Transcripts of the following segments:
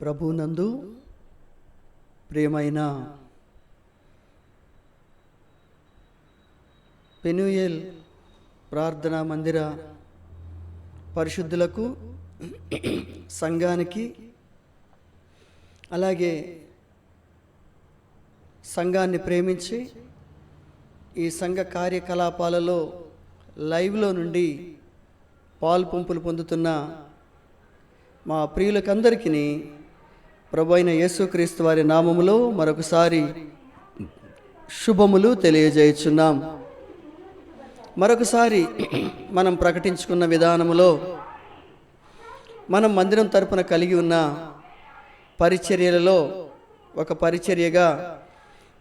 ప్రభునందు ప్రియమైన పెనుయేల్ ప్రార్థనా మందిర పరిశుద్ధులకు సంఘానికి అలాగే సంఘాన్ని ప్రేమించి ఈ సంఘ కార్యకలాపాలలో లైవ్లో నుండి పాలు పంపులు పొందుతున్న మా ప్రియులకందరికీ ప్రభు అయిన యేసుక్రీస్తు వారి నామములో మరొకసారి శుభములు తెలియజేయుచున్నాం. మరొకసారి మనం ప్రకటించుకున్న విధానములో మనం మందిరం తరపున కలిగి ఉన్న పరిచర్యలలో ఒక పరిచర్యగా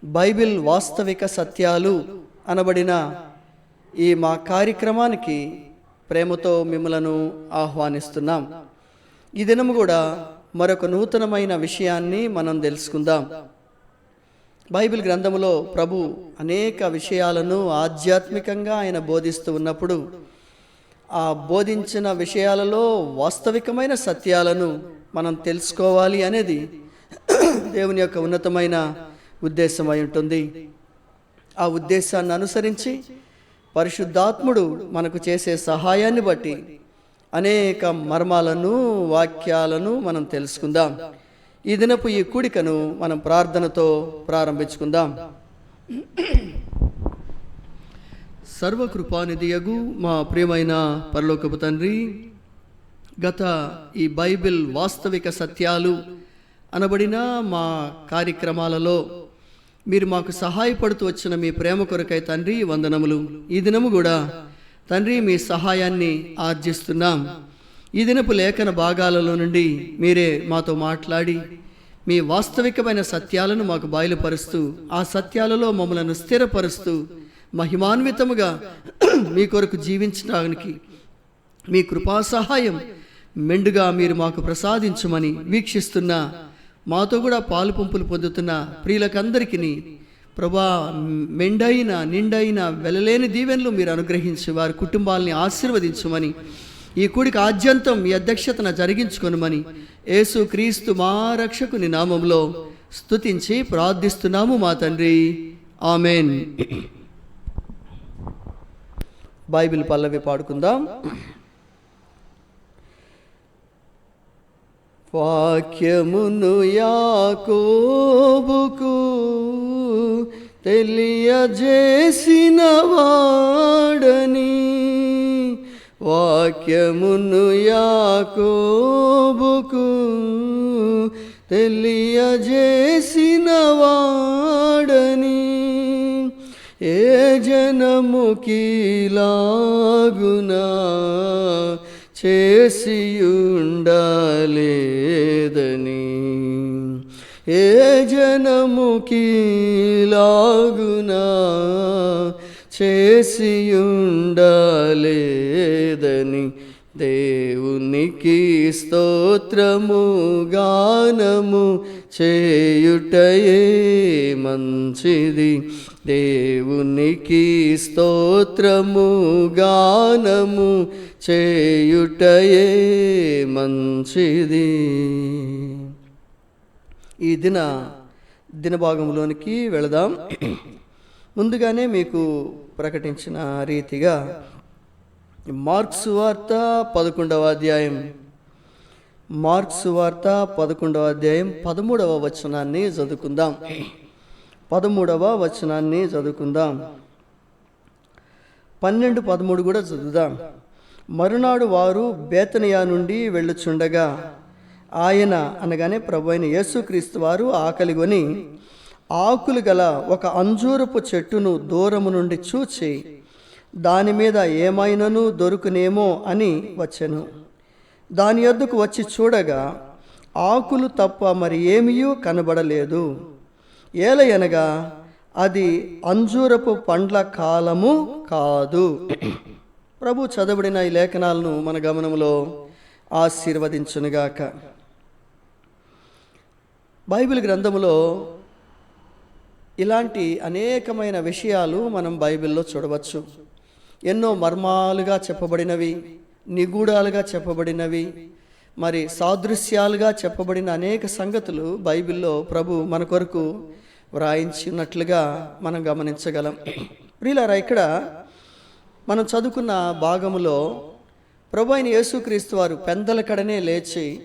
బైబిల్ వాస్తవిక సత్యాలు అనబడిన ఈ మా కార్యక్రమానికి ప్రేమతో మిమ్మలను ఆహ్వానిస్తున్నాం. ఈ దినము కూడా మరొక నూతనమైన విషయాన్ని మనం తెలుసుకుందాం. బైబిల్ గ్రంథములో ప్రభు అనేక విషయాలను ఆధ్యాత్మికంగా ఆయన బోధిస్తూ ఉన్నప్పుడు ఆ బోధించిన విషయాలలో వాస్తవికమైన సత్యాలను మనం తెలుసుకోవాలి అనేది దేవుని యొక్క ఉన్నతమైన ఉద్దేశం అయి ఉంటుంది. ఆ ఉద్దేశాన్ని అనుసరించి పరిశుద్ధాత్ముడు మనకు చేసే సహాయాన్ని బట్టి అనేక మర్మాలను వాక్యాలను మనం తెలుసుకుందాం. ఈ దినపు ఈ కూడికను మనం ప్రార్థనతో ప్రారంభించుకుందాం. సర్వకృపానిధియగు మా ప్రియమైన పరలోకపు తండ్రి గత ఈ బైబిల్ వాస్తవిక సత్యాలు అనబడిన మా కార్యక్రమాలలో మీరు మాకు సహాయపడుతూ వచ్చిన మీ ప్రేమ కొరకై తండ్రి వందనములు. ఈ దినము కూడా తండ్రి మీ సహాయాన్ని ఆర్జిస్తున్నాం. ఈ దినపు లేఖన భాగాలలో నుండి మీరే మాతో మాట్లాడి మీ వాస్తవికమైన సత్యాలను మాకు బయలుపరుస్తూ ఆ సత్యాలలో మమ్మలను స్థిరపరుస్తూ మహిమాన్వితముగా మీ కొరకు జీవించడానికి మీ కృపా సహాయం మెండుగా మీరు మాకు ప్రసాదించమని వీక్షిస్తున్న మాతో కూడా పాలు పంపులు పొందుతున్న ప్రియులకందరికీ ప్రభా మెండైన నిండైన వెలలేని దీవెనలు మీరు అనుగ్రహించి వారి కుటుంబాలని ఆశీర్వదించమని ఈ కూడికి ఆద్యంతం మీ అధ్యక్షతన జరిగించుకొనమని యేసు క్రీస్తు మా రక్షకుని నామంలో స్తుతించి ప్రార్థిస్తున్నాము మా తండ్రి. ఆమెన్. బైబిల్ పల్లవి పాడుకుందాం. వాక్యమును యాకోబుకు తెలియజేసిన వాడని వాక్యమును యాకోబుకు తెలియజేసిన వాడని ఏ జనముకిలాగునా చేసియుండలే ఏ జనముకిలాగునా చేసియుండలేదని దేవునికి స్తోత్రము గానము చేయుటయే మంచిది. దేవునికి స్తోత్రము గానము చేయుటయే మంచిది. ఈ దిన దినభాగంలోనికి వెళదాం. ముందుగానే మీకు ప్రకటించిన రీతిగా మార్క్స్ వార్త పదకొండవ అధ్యాయం. మార్క్స్ వార్త పదకొండవ అధ్యాయం పదమూడవ వచనాన్ని చదువుకుందాం. పదమూడవ వచనాన్ని చదువుకుందాం. పన్నెండు పదమూడు కూడా చదువుదాం. మరునాడు వారు బేతనియా నుండి వెళ్ళుచుండగా ఆయన అనగానే ప్రభు అయిన యేసుక్రీస్తు వారు ఆకలిగొని ఆకులు గల ఒక అంజూరపు చెట్టును దూరము నుండి చూచి దాని మీద ఏమైనను దొరుకునేమో అని వచ్చెను. దాని యొద్దకు వచ్చి చూడగా ఆకులు తప్ప మరి ఏమీయూ కనబడలేదు. ఏలయనగా అది అంజూరపు పండ్ల కాలము కాదు. ప్రభు చదవబడిన ఈ లేఖనాలను మన గమనంలో ఆశీర్వదించునుగాక. బైబిల్ గ్రంథములో ఇలాంటి అనేకమైన విషయాలు మనం బైబిల్లో చూడవచ్చు. ఎన్నో మర్మాలుగా చెప్పబడినవి నిగూఢాలుగా చెప్పబడినవి మరి సాదృశ్యాలుగా చెప్పబడిన అనేక సంగతులు బైబిల్లో ప్రభు మన కొరకు వ్రాయించినట్లుగా మనం గమనించగలం. ప్రియులారా ఇక్కడ మనం చదువుకున్న భాగములో ప్రభు అయిన యేసుక్రీస్తు వారు పెందల కడనే లేచి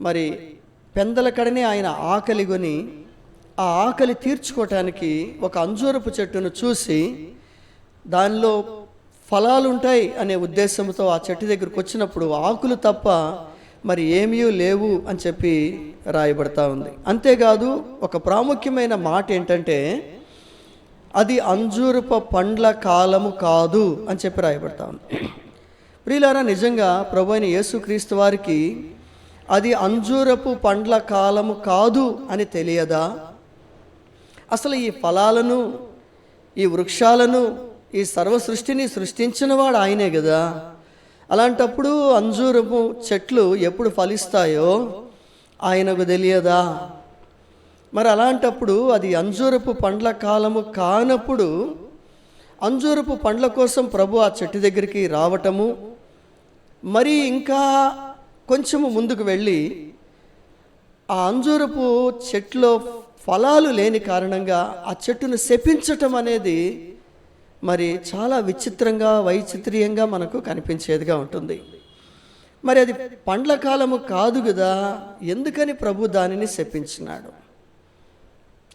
మరి పెందల కడనే ఆయన ఆకలిగొని ఆ ఆకలి తీర్చుకోవటానికి ఒక అంజూరపు చెట్టును చూసి దానిలో ఫలాలు ఉంటాయి అనే ఉద్దేశంతో ఆ చెట్టు దగ్గరకు వచ్చినప్పుడు ఆకులు తప్ప మరి ఏమీ లేవు అని చెప్పి రాయబడతా ఉంది. అంతేకాదు ఒక ప్రాముఖ్యమైన మాట ఏంటంటే అది అంజూరపు పండ్ల కాలము కాదు అని చెప్పి రాయబడతా ఉంది. ప్రియులారా నిజంగా ప్రభు అయిన యేసుక్రీస్తు వారికి అది అంజూరపు పండ్ల కాలము కాదు అని తెలియదా? అసలు ఈ ఫలాలను ఈ వృక్షాలను ఈ సర్వ సృష్టిని సృష్టించినవాడు ఆయనే కదా అలాంటప్పుడు అంజూరపు చెట్లు ఎప్పుడు ఫలిస్తాయో ఆయనకు తెలియదా? మరి అలాంటప్పుడు అది అంజూరపు పండ్ల కాలము కానప్పుడు అంజూరపు పండ్ల కోసం ప్రభు ఆ చెట్టు దగ్గరికి రావటము మరి ఇంకా కొంచెము ముందుకు వెళ్ళి ఆ అంజూరపు చెట్లో ఫలాలు లేని కారణంగా ఆ చెట్టును శపించటం అనేది మరి చాలా విచిత్రంగా వైచిత్రీయంగా మనకు కనిపించేదిగా ఉంటుంది. మరి అది పండ్ల కాలము కాదు కదా ఎందుకని ప్రభు దానిని శపించినాడు?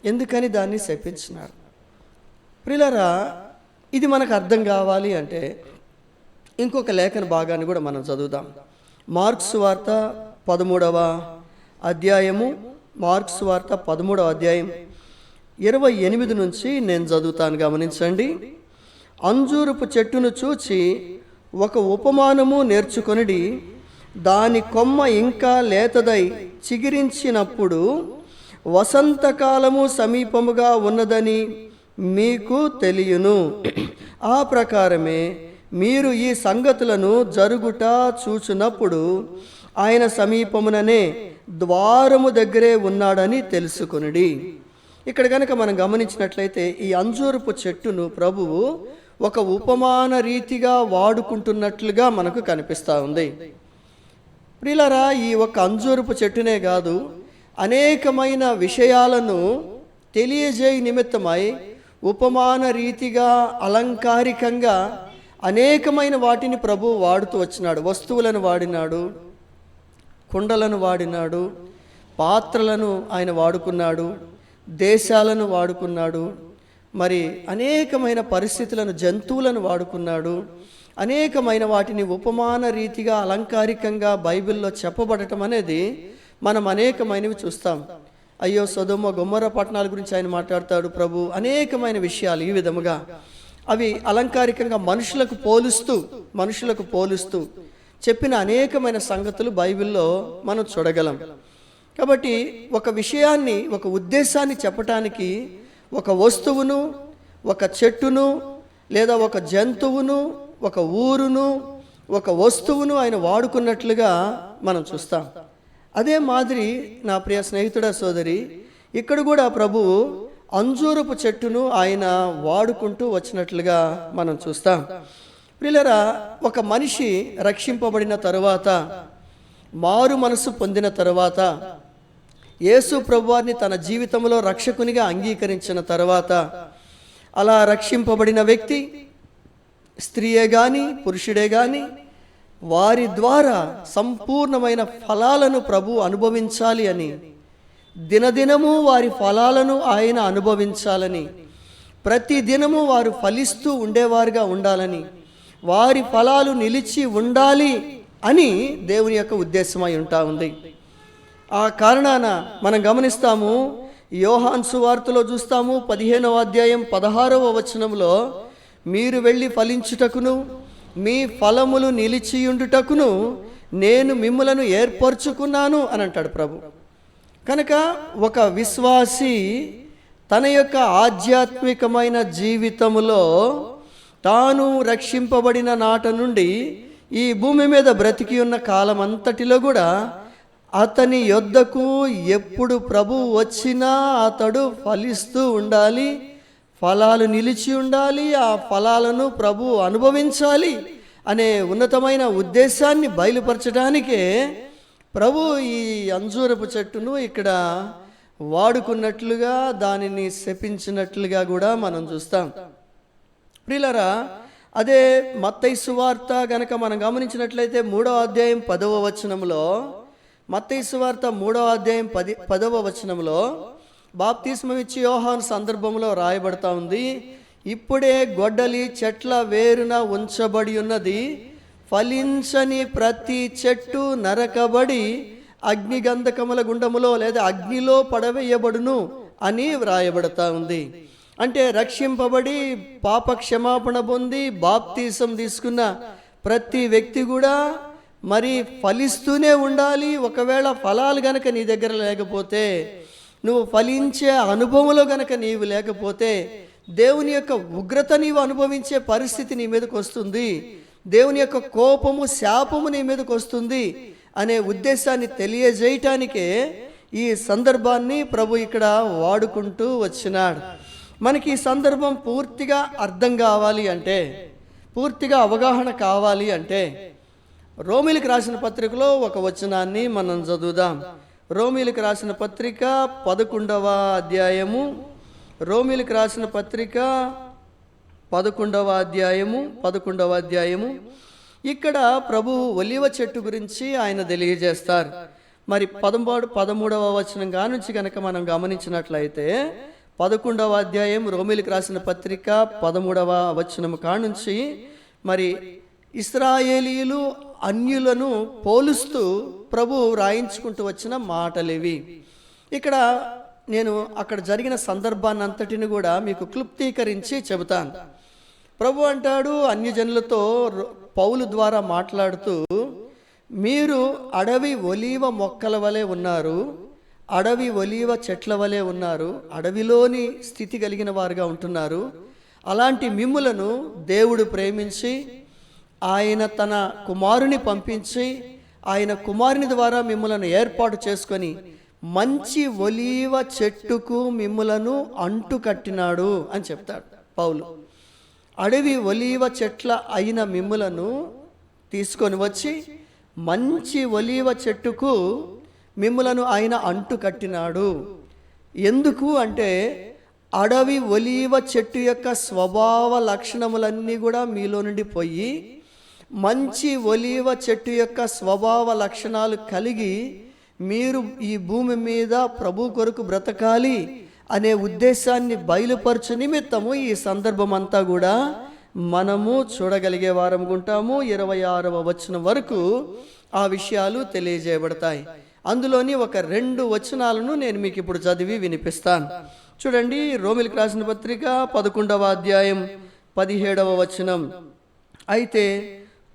ఎందుకని దాన్ని శపించినాడు? ప్రిలరా ఇది మనకు అర్థం కావాలి అంటే ఇంకొక లేఖన భాగాన్ని కూడా మనం చదువుదాం. మార్క్స్ వార్త పదమూడవ అధ్యాయము. మార్క్స్ వార్త పదమూడవ అధ్యాయం. ఇరవై ఎనిమిది నుంచి నేను చదువుతాను గమనించండి. అంజూరపు చెట్టును చూచి ఒక ఉపమానము నేర్చుకొనిడి దాని కొమ్మ ఇంకా లేతదై చిగిరించినప్పుడు వసంతకాలము సమీపముగా ఉన్నదని మీకు తెలియను. ఆ ప్రకారమే మీరు ఈ సంగతులను జరుగుట చూచినప్పుడు ఆయన సమీపముననే ద్వారము దగ్గరే ఉన్నాడని తెలుసుకునుడి. ఇక్కడ కనుక మనం గమనించినట్లయితే ఈ అంజూరపు చెట్టును ప్రభువు ఒక ఉపమాన రీతిగా వాడుకుంటున్నట్లుగా మనకు కనిపిస్తూ ఉంది. ప్రిలరా ఈ ఒక అంజూరపు చెట్టునే కాదు అనేకమైన విషయాలను తెలియజేయ నిమిత్తమై ఉపమాన రీతిగా అలంకారికంగా అనేకమైన వాటిని ప్రభు వాడుతూ వచ్చినాడు. వస్తువులను వాడినాడు కుండలను వాడినాడు పాత్రలను ఆయన వాడుకున్నాడు దేశాలను వాడుకున్నాడు మరి అనేకమైన పరిస్థితులను జంతువులను వాడుకున్నాడు. అనేకమైన వాటిని ఉపమాన రీతిగా అలంకారికంగా బైబిల్లో చెప్పబడటం అనేది మనం అనేకమైనవి చూస్తాం. అయ్యో సదుమ గుమ్మర పట్టణాల గురించి ఆయన మాట్లాడతాడు ప్రభు. అనేకమైన విషయాలు ఈ విధముగా. అవి అలంకారికంగా మనుషులకు పోలుస్తూ మనుషులకు పోలుస్తూ చెప్పిన అనేకమైన సంగతులు బైబిల్లో మనం చూడగలం. కాబట్టి ఒక విషయాన్ని ఒక ఉద్దేశాన్ని చెప్పటానికి ఒక వస్తువును ఒక చెట్టును లేదా ఒక జంతువును ఒక ఊరును ఒక వస్తువును ఆయన వాడుకున్నట్లుగా మనం చూస్తాం. అదే మాదిరి నా ప్రియ స్నేహితుడా సోదరి ఇక్కడ కూడా ప్రభువు అంజూరపు చెట్టును ఆయన వాడుకుంటూ వచ్చినట్లుగా మనం చూస్తాం. ప్రియులరా ఒక మనిషి రక్షింపబడిన తరువాత మారు మనసు పొందిన తరువాత యేసు ప్రభువారిని తన జీవితంలో రక్షకునిగా అంగీకరించిన తర్వాత అలా రక్షింపబడిన వ్యక్తి స్త్రీయే కానీ పురుషుడే కానీ వారి ద్వారా సంపూర్ణమైన ఫలాలను ప్రభు అనుభవించాలి అని దినదినము వారి ఫలాలను ఆయన అనుభవించాలని. ప్రతి దినము వారు ఫలిస్తూ ఉండేవారుగా ఉండాలని. వారి ఫలాలు నిలిచి ఉండాలి అని దేవుని యొక్క ఉద్దేశమై ఉంటా ఉంది. ఆ కారణాన మనం గమనిస్తాము యోహాన్ సువార్తలో చూస్తాము పదిహేనవ అధ్యాయం పదహారవ వచనంలో మీరు వెళ్ళి ఫలించుటకును మీ ఫలములు నిలిచియుండుటకును నేను మిమ్ములను ఏర్పరచుకున్నాను అని అంటాడు ప్రభు. కనుక ఒక విశ్వాసి తన యొక్క ఆధ్యాత్మికమైన జీవితములో తాను రక్షింపబడిన నాట నుండి ఈ భూమి మీద బ్రతికి ఉన్న కాలం అంతటిలో కూడా అతని యొద్దకు ఎప్పుడు ప్రభు వచ్చినా అతడు ఫలిస్తూ ఉండాలి ఫలాలు నిలిచి ఉండాలి ఆ ఫలాలను ప్రభు అనుభవించాలి అనే ఉన్నతమైన ఉద్దేశాన్ని బయలుపరచడానికే ప్రభు ఈ అంజూరపు చెట్టును ఇక్కడ వాడుకున్నట్లుగా దానిని శపించినట్లుగా కూడా మనం చూస్తాం. ప్రిలరా అదే మత్తైసు వార్త గనక మనం గమనించినట్లయితే మూడవ అధ్యాయం పదవ వచనంలో మత్తైసు వార్త మూడవ అధ్యాయం పది పదవ వచనంలో బాప్తిస్మమిచ్చి యోహాన్ సందర్భంలో రాయబడతా ఉంది. ఇప్పుడే గొడ్డలి చెట్ల వేరున ఉంచబడి ఉన్నది. ఫలించని ప్రతి చెట్టు నరకబడి అగ్నిగంధకముల గుండములో లేదా అగ్నిలో పడవేయబడును అని వ్రాయబడతా ఉంది. అంటే రక్షింపబడి పాప క్షమాపణ పొంది బాప్తీసం తీసుకున్న ప్రతి వ్యక్తి కూడా మరి ఫలిస్తూనే ఉండాలి. ఒకవేళ ఫలాలు గనక నీ దగ్గర లేకపోతే నువ్వు ఫలించే అనుభవంలో గనక నీవు లేకపోతే దేవుని యొక్క ఉగ్రత నీవు అనుభవించే పరిస్థితి నీ మీదకి వస్తుంది. దేవుని యొక్క కోపము శాపము నీ మీదకి వస్తుంది అనే ఉద్దేశాన్ని తెలియజేయటానికే ఈ సందర్భాన్ని ప్రభు ఇక్కడ వాడుకుంటూ వచ్చినాడు. మనకి ఈ సందర్భం పూర్తిగా అర్థం కావాలి అంటే పూర్తిగా అవగాహన కావాలి అంటే రోమిలికి రాసిన పత్రికలో ఒక వచనాన్ని మనం చదువుదాం. రోమిలికి రాసిన పత్రిక పదకొండవ అధ్యాయము రోమిలికి రాసిన పత్రిక పదకొండవ అధ్యాయము పదకొండవ అధ్యాయము. ఇక్కడ ప్రభు ఒలివ చెట్టు గురించి ఆయన తెలియజేస్తారు. మరి పదమూడు పదమూడవ వచనం కానుంచి కనుక మనం గమనించినట్లయితే పదకొండవ అధ్యాయం రోమిలికి రాసిన పత్రిక పదమూడవ వచనం కానుంచి మరి ఇస్రాయేలీలు అన్యులను పోలుస్తూ ప్రభు రాయించుకుంటూ వచ్చిన మాటలివి. ఇక్కడ నేను అక్కడ జరిగిన సందర్భాన్ని అంతటిని కూడా మీకు క్లుప్తీకరించి చెబుతాను. ప్రభు అంటాడు అన్యజనులతో రో- పౌలు ద్వారా మాట్లాడుతూ మీరు అడవి ఒలీవ మొక్కల వలె ఉన్నారు అడవి ఒలీవ చెట్ల వలె ఉన్నారు అడవిలోని స్థితి కలిగిన వారుగా ఉంటున్నారు. అలాంటి మిమ్ములను దేవుడు ప్రేమించి ఆయన తన కుమారుని పంపించి ఆయన కుమారుని ద్వారా మిమ్మలను ఏర్పాటు చేసుకొని మంచి ఒలీవ చెట్టుకు మిమ్ములను అంటు కట్టినాడు అని చెప్తాడు పౌలు. అడవి ఒలీవ చెట్ల అయిన మిమ్ములను తీసుకొని వచ్చి మంచి ఒలీవ చెట్టుకు మిమ్ములను ఆయన అంటు కట్టినాడు. ఎందుకు అంటే అడవి ఒలీవ చెట్టు యొక్క స్వభావ లక్షణములన్నీ కూడా మీలో నుండి పోయి మంచి ఒలీవ చెట్టు యొక్క స్వభావ లక్షణాలు కలిగి మీరు ఈ భూమి మీద ప్రభు కొరకు బ్రతకాలి అనే ఉద్దేశాన్ని బయలుపరచు నిమిత్తము ఈ సందర్భం అంతా కూడా మనము చూడగలిగే వారం ఉంటాము ఇరవై ఆరవ వచనం వరకు ఆ విషయాలు తెలియజేయబడతాయి. అందులోని ఒక రెండు వచనాలను నేను మీకు ఇప్పుడు చదివి వినిపిస్తాను. చూడండి రోమిలికి రాసిన పత్రిక పదకొండవ అధ్యాయం పదిహేడవ వచనం. అయితే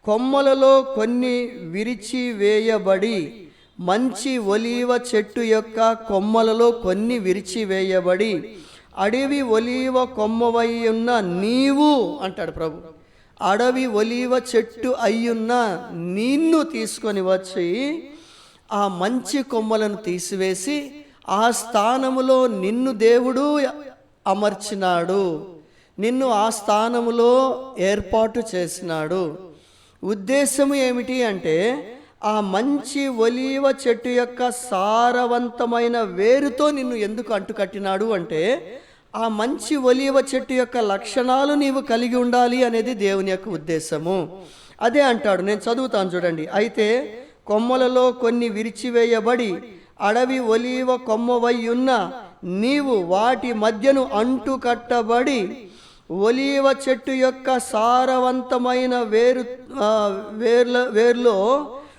కొమ్మలలో కొన్ని విరిచి వేయబడి మంచి ఒలీవ చెట్టు యొక్క కొమ్మలలో కొన్ని విరిచివేయబడి అడవి ఒలీవ కొమ్మవై ఉన్న నీవు అంటాడు ప్రభు. అడవి ఒలీవ చెట్టు అయ్యున్న నిన్ను తీసుకొని వచ్చి ఆ మంచి కొమ్మలను తీసివేసి ఆ స్థానములో నిన్ను దేవుడు అమర్చినాడు. నిన్ను ఆ స్థానములో ఏర్పాటు చేసినాడు. ఉద్దేశము ఏమిటి అంటే ఆ మంచి ఒలీవ చెట్టు యొక్క సారవంతమైన వేరుతో నిన్ను ఎందుకు అంటుకట్టినాడు అంటే ఆ మంచి ఒలీవ చెట్టు యొక్క లక్షణాలు నీవు కలిగి ఉండాలి అనేది దేవుని యొక్క ఉద్దేశము. అదే అంటాడు నేను చదువుతాను చూడండి. అయితే కొమ్మలలో కొన్ని విరిచివేయబడి అడవి ఒలీవ కొమ్మవై ఉన్న నీవు వాటి మధ్యను అంటు కట్టబడి ఒలీవ చెట్టు యొక్క సారవంతమైన వేరు వేర్ల వేర్లో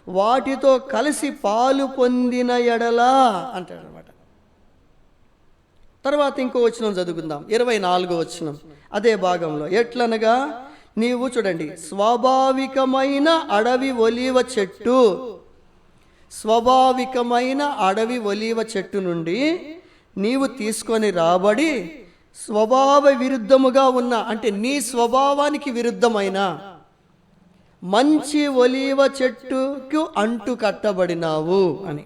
వాటితో కలిసి పాలు పొందిన ఎడలా అంటాడు అనమాట తర్వాత ఇంకో వచనం చదువుకుందాం. ఇరవై నాలుగో వచనం. అదే భాగంలో ఎట్లనగా? నీవు చూడండి స్వాభావికమైన అడవి ఒలివ చెట్టు. స్వాభావికమైన అడవి ఒలివ చెట్టు నుండి నీవు తీసుకొని రాబడి స్వభావ విరుద్ధముగా ఉన్న అంటే నీ స్వభావానికి విరుద్ధమైన మంచి ఒలీవ చెట్టుకు అంటు కట్టబడినావు అని.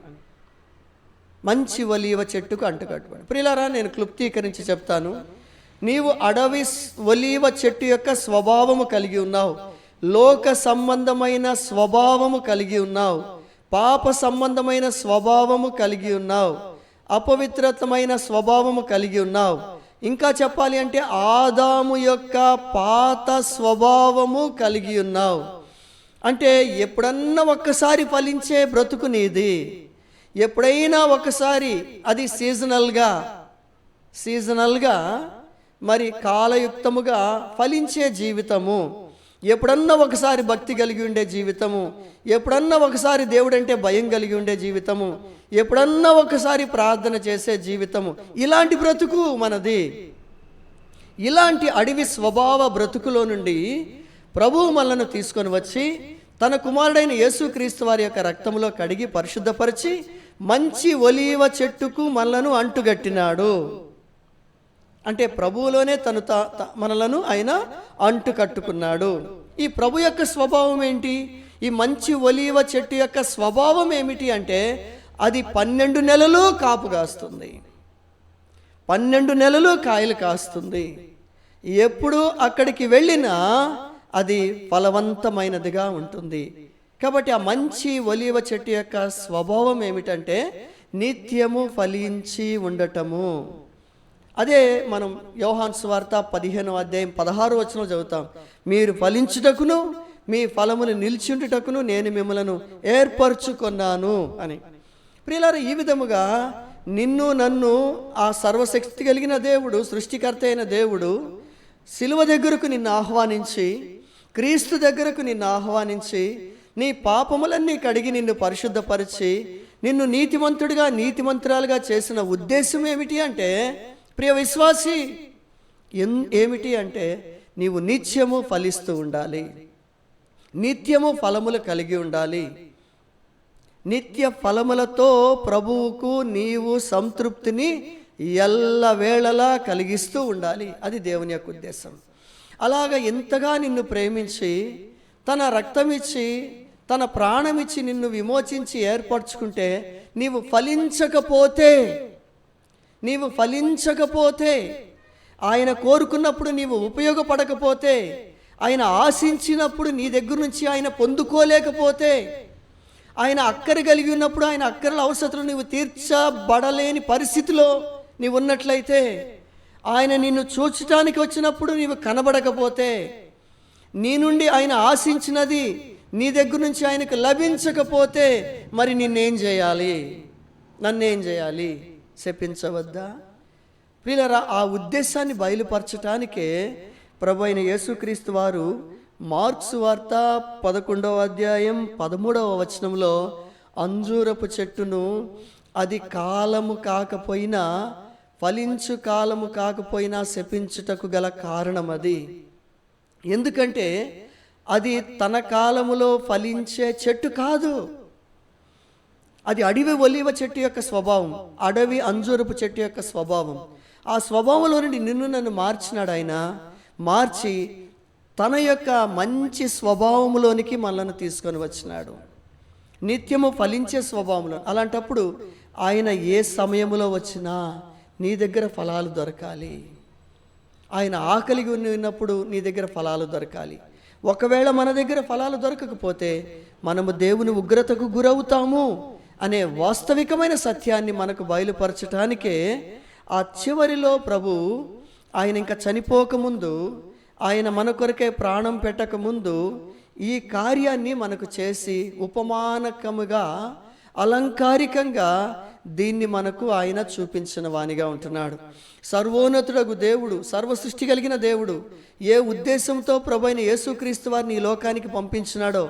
మంచి ఒలీవ చెట్టుకు అంటు కట్టబడి. ప్రిలారా నేను క్లుప్తీకరించి చెప్తాను. నీవు అడవి ఒలివ ఒలీవ చెట్టు యొక్క స్వభావము కలిగి ఉన్నావు. లోక సంబంధమైన స్వభావము కలిగి ఉన్నావు. పాప సంబంధమైన స్వభావము కలిగి ఉన్నావు. అపవిత్రతమైన స్వభావము కలిగి ఉన్నావు. ఇంకా చెప్పాలి అంటే ఆదాము యొక్క పాత స్వభావము కలిగి ఉన్నావు. అంటే ఎప్పుడన్నా ఒక్కసారి ఫలించే బ్రతుకు నీది. ఎప్పుడైనా ఒకసారి అది సీజనల్గా సీజనల్గా మరి కాలయుక్తముగా ఫలించే జీవితము. ఎప్పుడన్నా ఒకసారి భక్తి కలిగి ఉండే జీవితము. ఎప్పుడన్నా ఒకసారి దేవుడంటే భయం కలిగి ఉండే జీవితము. ఎప్పుడన్నా ఒకసారి ప్రార్థన చేసే జీవితము. ఇలాంటి బ్రతుకు మనది. ఇలాంటి అడవి స్వభావ బ్రతుకులో నుండి ప్రభువు మనలను తీసుకొని వచ్చి తన కుమారుడైన యేసుక్రీస్తు వారి యొక్క రక్తంలో కడిగి పరిశుద్ధపరిచి మంచి ఒలీవ చెట్టుకు మనలను అంటుగట్టినాడు. అంటే ప్రభువులోనే తను మనలను ఆయన అంటు కట్టుకున్నాడు ఈ ప్రభు యొక్క స్వభావం ఏంటి? ఈ మంచి ఒలీవ చెట్టు యొక్క స్వభావం ఏమిటి అంటే అది పన్నెండు నెలలు కాపు కాస్తుంది. పన్నెండు నెలలు కాయలు కాస్తుంది. ఎప్పుడు అక్కడికి వెళ్ళినా అది ఫలవంతమైనదిగా ఉంటుంది. కాబట్టి ఆ మంచి ఒలివ చెట్టు యొక్క స్వభావం ఏమిటంటే నిత్యము ఫలించి ఉండటము. అదే మనం యోహాన్ స్వార్త పదిహేను అధ్యాయం పదహారు వచ్చిన చదువుతాం. మీరు ఫలించుటకును మీ ఫలములు నిలిచిండుటకును నేను మిమ్మలను ఏర్పరచుకున్నాను అని. ప్రియులారా ఈ విధముగా నిన్ను నన్ను ఆ సర్వశక్తి కలిగిన దేవుడు సృష్టికర్త అయిన దేవుడు శిలువ దగ్గరకు నిన్ను ఆహ్వానించి క్రీస్తు దగ్గరకు నిన్ను ఆహ్వానించి నీ పాపములన్నీ కడిగి నిన్ను పరిశుద్ధపరిచి నిన్ను నీతిమంతుడిగా నీతిమంతురాలుగా చేసిన ఉద్దేశం ఏమిటి అంటే ప్రియ విశ్వాసి ఎన్ ఏమిటి అంటే నీవు నిత్యము ఫలిస్తూ ఉండాలి. నిత్యము ఫలములు కలిగి ఉండాలి. నిత్య ఫలములతో ప్రభువుకు నీవు సంతృప్తిని ఎల్లవేళలా కలిగిస్తూ ఉండాలి. అది దేవుని యొక్క ఉద్దేశం. అలాగ ఎంతగా నిన్ను ప్రేమించి తన రక్తమిచ్చి తన ప్రాణమిచ్చి నిన్ను విమోచించి ఏర్పరచుకుంటే నీవు ఫలించకపోతే నీవు ఫలించకపోతే ఆయన కోరుకున్నప్పుడు నీవు ఉపయోగపడకపోతే ఆయన ఆశించినప్పుడు నీ దగ్గర నుంచి ఆయన పొందుకోలేకపోతే ఆయన అక్కర కలిగి ఉన్నప్పుడు ఆయన అక్కరల అవసరం నీవు తీర్చబడలేని పరిస్థితిలో నీవు ఉన్నట్లయితే ఆయన నిన్ను చూచటానికి వచ్చినప్పుడు నీవు కనబడకపోతే నీ నుండి ఆయన ఆశించినది నీ దగ్గర నుంచి ఆయనకు లభించకపోతే మరి నిన్నేం చేయాలి? నన్నేం చేయాలి? శపించవద్దా? ప్రియులరా ఆ ఉద్దేశాన్ని బయలుపరచటానికే ప్రభు అయిన యేసుక్రీస్తు వారు మార్క్స్ వార్త పదకొండవ అధ్యాయం పదమూడవ వచనంలో అంజూరపు చెట్టును అది కాలము కాకపోయినా ఫలించు కాలము కాకపోయినా శపించుటకు గల కారణం అది ఎందుకంటే అది తన కాలములో ఫలించే చెట్టు కాదు. అది అడవి ఒలివ చెట్టు యొక్క స్వభావం అడవి అంజూరపు చెట్టు యొక్క స్వభావం. ఆ స్వభావంలో నుండి నిన్ను నన్ను మార్చినాడు ఆయన. మార్చి తన యొక్క మంచి స్వభావములోనికి మనల్ని తీసుకొని వచ్చినాడు. నిత్యము ఫలించే స్వభావంలో అలాంటప్పుడు ఆయన ఏ సమయంలో వచ్చినా నీ దగ్గర ఫలాలు దొరకాలి. ఆయన ఆకలిగి ఉన్నప్పుడు నీ దగ్గర ఫలాలు దొరకాలి. ఒకవేళ మన దగ్గర ఫలాలు దొరకకపోతే మనము దేవుని ఉగ్రతకు గురవుతాము అనే వాస్తవికమైన సత్యాన్ని మనకు బయలుపరచటానికే ఆ చివరిలో ప్రభు ఆయన ఇంకా చనిపోకముందు ఆయన మన కొరకే ప్రాణం పెట్టకముందు ఈ కార్యాన్ని మనకు చేసి ఉపమానకముగా అలంకారికంగా దీన్ని మనకు ఆయన చూపించిన వానిగా ఉంటున్నాడు. సర్వోన్నతుడగు దేవుడు సర్వ సృష్టి కలిగిన దేవుడు ఏ ఉద్దేశంతో ప్రభైన యేసుక్రీస్తు వారిని ఈ లోకానికి పంపించినాడో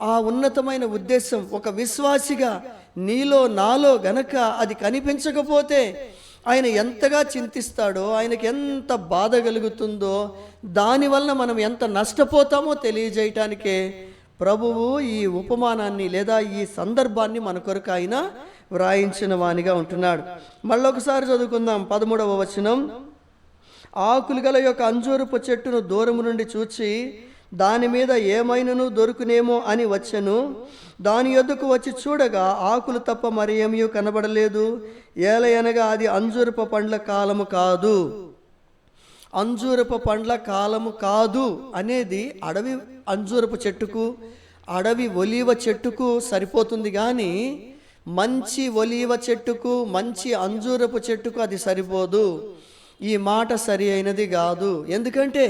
ఆ ఉన్నతమైన ఉద్దేశం ఒక విశ్వాసిగా నీలో నాలో గనక అది కనిపించకపోతే ఆయన ఎంతగా చింతిస్తాడో ఆయనకి ఎంత బాధ కలుగుతుందో దానివలన మనం ఎంత నష్టపోతామో తెలియజేయటానికే ప్రభువు ఈ ఉపమానాన్ని లేదా ఈ సందర్భాన్ని మన కొరకు ఆయన వ్రాయించిన వానిగా ఉంటున్నాడు. మళ్ళొకసారి చదువుకుందాం. పదమూడవ వచనం. ఆకులు గల యొక్క అంజూరపు చెట్టును దూరము నుండి చూచి దాని మీద ఏమైనను దొరుకునేమో అని వచ్చెను. దాని యొద్దకు వచ్చి చూడగా ఆకులు తప్ప మరి ఏమీ కనబడలేదు. ఏలయనగా అది అంజూరపు పండ్ల కాలము కాదు. అంజూరపు పండ్ల కాలము కాదు అనేది అడవి అంజూరపు చెట్టుకు అడవి ఒలీవ చెట్టుకు సరిపోతుంది కానీ మంచి ఒలీవ చెట్టుకు మంచి అంజూరపు చెట్టుకు అది సరిపోదు. ఈ మాట సరి అయినది కాదు. ఎందుకంటే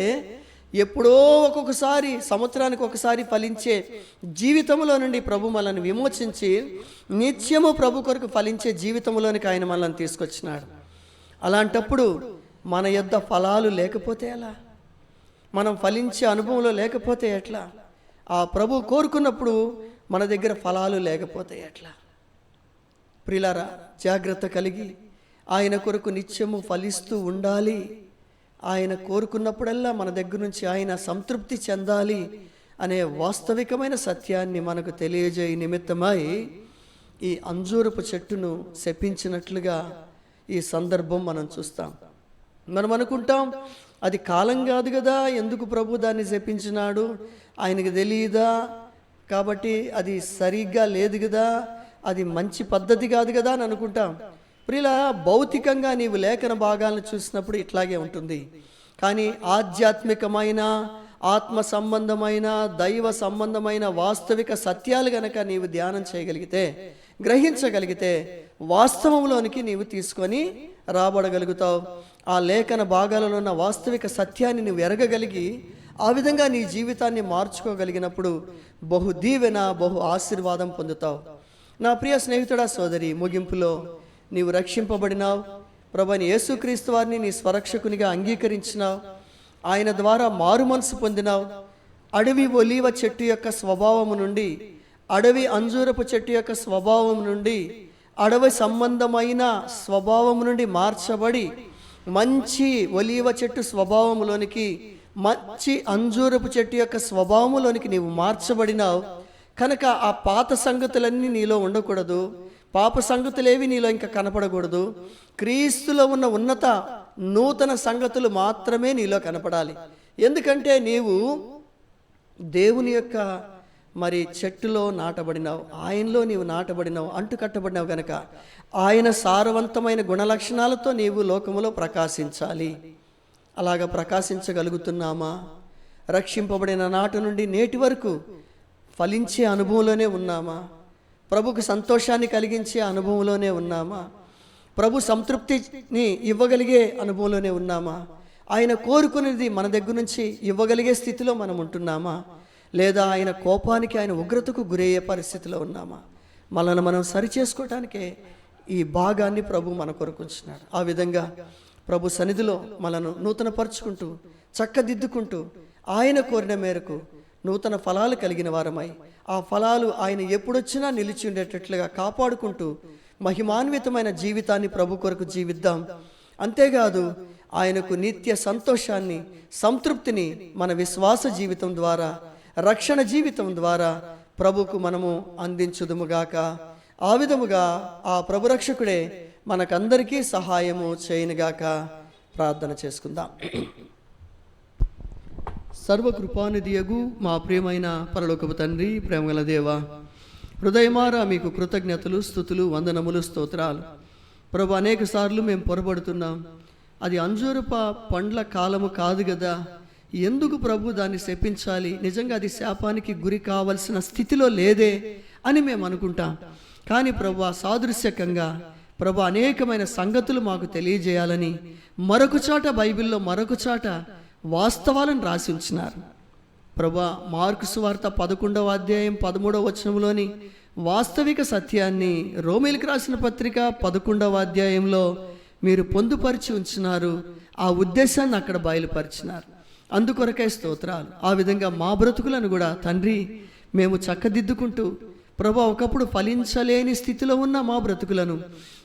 ఎప్పుడో ఒక్కొక్కసారి సంవత్సరానికి ఒకసారి ఫలించే జీవితంలో నుండి ప్రభు మనల్ని విమోచించి నిత్యము ప్రభు కొరకు ఫలించే జీవితంలోనికి ఆయన మనల్ని తీసుకొచ్చినాడు. అలాంటప్పుడు మన యొద్ద ఫలాలు లేకపోతే ఎలా? మనం ఫలించే అనుభవంలో లేకపోతే ఎట్లా? ఆ ప్రభు కోరుకున్నప్పుడు మన దగ్గర ఫలాలు లేకపోతే ఎట్లా? ప్రిలారా జాగ్రత్త కలిగి ఆయన కొరకు నిత్యము ఫలిస్తూ ఉండాలి. ఆయన కోరుకున్నప్పుడల్లా మన దగ్గర నుంచి ఆయన సంతృప్తి చెందాలి అనే వాస్తవికమైన సత్యాన్ని మనకు తెలియజేయ నిమిత్తమై ఈ అంజూరపు చెట్టును శపించినట్లుగా ఈ సందర్భం మనం చూస్తాం. మనం అనుకుంటాం అది కాలం కాదు కదా ఎందుకు ప్రభు దాన్ని శపించినాడు? ఆయనకి తెలియదా కాబట్టి అది సరిగ్గా లేదు కదా అది మంచి పద్ధతి కాదు కదా అని అనుకుంటాం. ప్రిలా భౌతికంగా నీవు లేఖన భాగాలను చూసినప్పుడు ఇట్లాగే ఉంటుంది. కానీ ఆధ్యాత్మికమైన ఆత్మ సంబంధమైన దైవ సంబంధమైన వాస్తవిక సత్యాలు గనక నీవు ధ్యానం చేయగలిగితే గ్రహించగలిగితే వాస్తవంలోనికి నీవు తీసుకొని రాబడగలుగుతావు. ఆ లేఖన భాగాలలో ఉన్న వాస్తవిక సత్యాన్ని నువ్వు ఎరగగలిగి ఆ విధంగా నీ జీవితాన్ని మార్చుకోగలిగినప్పుడు బహు దీవెన బహు ఆశీర్వాదం పొందుతావు. నా ప్రియ స్నేహితుడా సోదరి ముగింపులో నీవు రక్షింపబడినావు. ప్రభుని యేసుక్రీస్తు వారిని నీ స్వరక్షకునిగా అంగీకరించినావు. ఆయన ద్వారా మారు మనసు పొందినావు. అడవి ఒలీవ చెట్టు యొక్క స్వభావము నుండి అడవి అంజూరపు చెట్టు యొక్క స్వభావం నుండి అడవి సంబంధమైన స్వభావం నుండి మార్చబడి మంచి ఒలీవ చెట్టు స్వభావంలోనికి మంచి అంజూరపు చెట్టు యొక్క స్వభావంలోనికి నీవు మార్చబడినావు. కనుక ఆ పాత సంగతులన్నీ నీలో ఉండకూడదు. పాప సంగతులేవి నీలో ఇంకా కనపడకూడదు. క్రీస్తులో ఉన్న ఉన్నత నూతన సంగతులు మాత్రమే నీలో కనపడాలి. ఎందుకంటే నీవు దేవుని యొక్క మరి చెట్టులో నాటబడినావు ఆయనలో నీవు నాటబడినావు అంటు కట్టబడినావు గనక ఆయన సారవంతమైన గుణలక్షణాలతో నీవు లోకములో ప్రకాశించాలి. అలాగ ప్రకాశించగలుగుతున్నామా? రక్షింపబడిన నాటి నుండి నేటి వరకు ఫలించే అనుభవంలోనే ఉన్నామా? ప్రభుకు సంతోషాన్ని కలిగించే అనుభవంలోనే ఉన్నామా? ప్రభు సంతృప్తిని ఇవ్వగలిగే అనుభవంలోనే ఉన్నామా? ఆయన కోరుకునేది మన దగ్గర నుంచి ఇవ్వగలిగే స్థితిలో మనం ఉంటున్నామా? లేదా ఆయన కోపానికి ఆయన ఉగ్రతకు గురయ్యే పరిస్థితిలో ఉన్నామా? మనల్ని మనం సరిచేసుకోవటానికే ఈ భాగాన్ని ప్రభు మన కొరకు కొరకుంటున్నాడు ఆ విధంగా ప్రభు సన్నిధిలో మనను నూతనపరుచుకుంటూ చక్కదిద్దుకుంటూ ఆయన కోరిన మేరకు నూతన ఫలాలు కలిగిన వారమై ఆ ఫలాలు ఆయన ఎప్పుడొచ్చినా నిలిచి ఉండేటట్లుగా కాపాడుకుంటూ మహిమాన్వితమైన జీవితాన్ని ప్రభు కొరకు జీవిద్దాం. అంతేకాదు ఆయనకు నిత్య సంతోషాన్ని సంతృప్తిని మన విశ్వాస జీవితం ద్వారా రక్షణ జీవితం ద్వారా ప్రభుకు మనము అందించుదుముగాక. ఆ విధముగా ఆ ప్రభు రక్షకుడే మనకందరికీ సహాయము చేయనుగాక. ప్రార్థన చేసుకుందాం. సర్వకృపానిధియగు మా ప్రియమైన పరలోకపు తండ్రి ప్రేమగల దేవ హృదయమారా మీకు కృతజ్ఞతలు స్థుతులు వందనములు స్తోత్రాలు. ప్రభు అనేక సార్లు మేము పొరపడుతున్నాం అది అంజూరప పండ్ల కాలము కాదు కదా ఎందుకు ప్రభు దాన్ని శపించాలి? నిజంగా అది శాపానికి గురి కావలసిన స్థితిలో లేదే అని మేము అనుకుంటాం. కానీ ప్రభు సాదృశ్యకంగా ప్రభు అనేకమైన సంగతులు మాకు తెలియజేయాలని మరొక చోట బైబిల్లో మరొక చోట వాస్తవాలను రాసి ఉంచినారు. ప్రభా మార్కు సువార్త పదకొండవ అధ్యాయం పదమూడవ వచనంలోని వాస్తవిక సత్యాన్ని రోమిల్కి రాసిన పత్రిక పదకొండవ అధ్యాయంలో మీరు పొందుపరిచి ఉంచినారు. ఆ ఉద్దేశాన్ని అక్కడ బయలుపరిచినారు. అందుకొరకే స్తోత్రాలు. ఆ విధంగా మా బ్రతుకులను కూడా తండ్రి మేము చక్కదిద్దుకుంటూ ప్రభు ఒకప్పుడు ఫలించలేని స్థితిలో ఉన్న మా బ్రతుకులను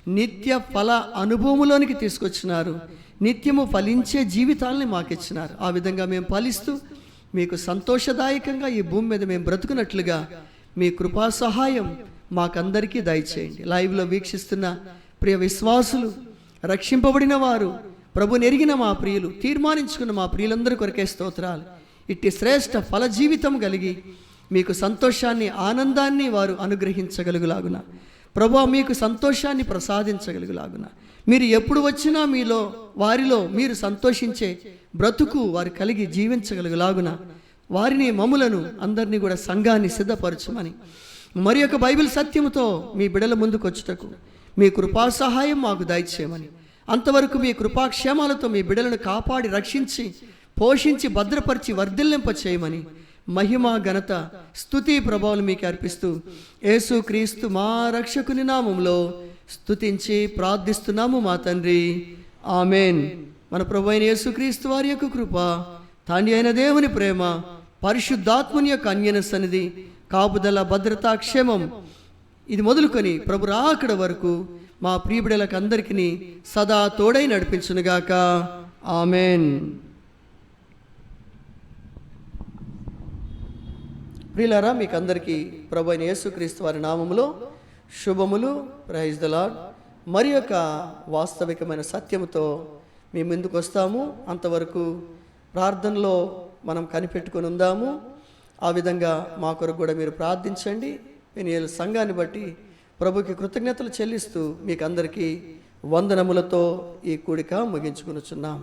నిత్య ఫల అనుభవములోనికి తీసుకొచ్చినారు. నిత్యము ఫలించే జీవితాలని మాకు ఇచ్చినారు ఆ విధంగా మేము ఫలిస్తూ మీకు సంతోషదాయకంగా ఈ భూమి మీద మేము బ్రతుకున్నట్లుగా మీ కృపా సహాయం మాకందరికీ దయచేయండి. లైవ్లో వీక్షిస్తున్న ప్రియ విశ్వాసులు రక్షింపబడిన వారు ప్రభు నెరిగిన మా ప్రియులు తీర్మానించుకున్న మా ప్రియులందరి కొరకే స్తోత్రాలు. ఇట్టి శ్రేష్ఠ ఫల జీవితం కలిగి మీకు సంతోషాన్ని ఆనందాన్ని వారు అనుగ్రహించగలుగులాగున. ప్రభా మీకు సంతోషాన్ని ప్రసాదించగలుగులాగున. మీరు ఎప్పుడు వచ్చినా మీలో వారిలో మీరు సంతోషించే బ్రతుకు వారు కలిగి జీవించగలుగులాగున. వారిని మములను అందరినీ కూడా సంఘాన్ని సిద్ధపరచమని. మరి యొక్క బైబిల్ సత్యముతో మీ బిడల ముందుకు వచ్చుటకు మీ కృపా సహాయం మాకు దయచేయమని. అంతవరకు మీ కృపాక్షేమాలతో మీ బిడలను కాపాడి రక్షించి పోషించి భద్రపరిచి వర్ధిల్లింప చేయమని మహిమ ఘనత స్థుతి ప్రభావం మీకు అర్పిస్తూ యేసు క్రీస్తు మా రక్షకుని నామంలో స్థుతించి ప్రార్థిస్తున్నాము మా తండ్రి. ఆమెన్. మన ప్రభు అయిన యేసుక్రీస్తు వారి యొక్క కృప తండ్రి అయిన దేవుని ప్రేమ పరిశుద్ధాత్మని యొక్క అన్యన సన్నిధి కాపుదల భద్రతా క్షేమం. ఇది మొదలుకొని ప్రభు రాకడ వరకు మా ప్రియబిడలకు అందరికీ సదా తోడై నడిపించునుగాక. ఆమెన్. ప్రియులారా మీకు అందరికీ ప్రభు అయిన యేసుక్రీస్తు వారి నామములో శుభములు. Praise the Lord. మరి యొక్క వాస్తవికమైన సత్యముతో మేము ముందుకు వస్తాము. అంతవరకు ప్రార్థనలో మనం కనిపెట్టుకొని ఉందాము. ఆ విధంగా మా కొరకు కూడా మీరు ప్రార్థించండి. నేను సంఘాన్ని బట్టి ప్రభుకి కృతజ్ఞతలు చెల్లిస్తూ మీకు అందరికీ వందనములతో ఈ కూడిక ముగించుకొనుచున్నాం.